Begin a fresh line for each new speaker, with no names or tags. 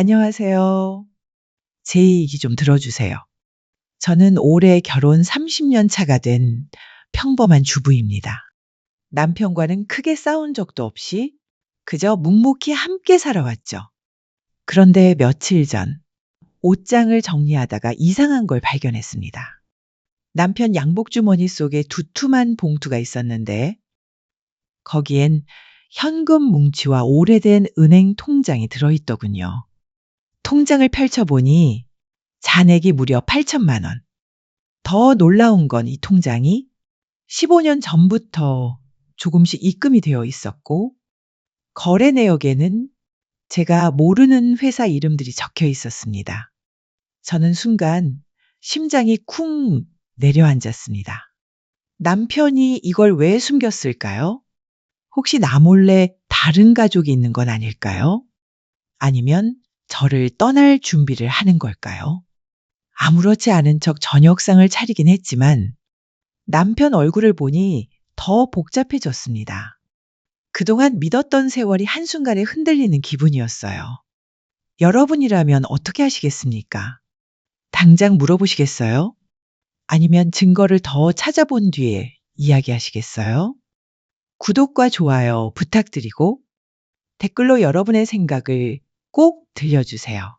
안녕하세요. 제 얘기 좀 들어주세요. 저는 올해 결혼 30년 차가 된 평범한 주부입니다. 남편과는 크게 싸운 적도 없이 그저 묵묵히 함께 살아왔죠. 그런데 며칠 전 옷장을 정리하다가 이상한 걸 발견했습니다. 남편 양복 주머니 속에 두툼한 봉투가 있었는데 거기엔 현금 뭉치와 오래된 은행 통장이 들어있더군요. 통장을 펼쳐보니 잔액이 무려 8천만 원. 더 놀라운 건 이 통장이 15년 전부터 조금씩 입금이 되어 있었고, 거래 내역에는 제가 모르는 회사 이름들이 적혀 있었습니다. 저는 순간 심장이 쿵 내려앉았습니다. 남편이 이걸 왜 숨겼을까요? 혹시 나 몰래 다른 가족이 있는 건 아닐까요? 아니면 저를 떠날 준비를 하는 걸까요? 아무렇지 않은 척 저녁상을 차리긴 했지만 남편 얼굴을 보니 더 복잡해졌습니다. 그동안 믿었던 세월이 한순간에 흔들리는 기분이었어요. 여러분이라면 어떻게 하시겠습니까? 당장 물어보시겠어요? 아니면 증거를 더 찾아본 뒤에 이야기하시겠어요? 구독과 좋아요 부탁드리고 댓글로 여러분의 생각을 꼭 들려주세요.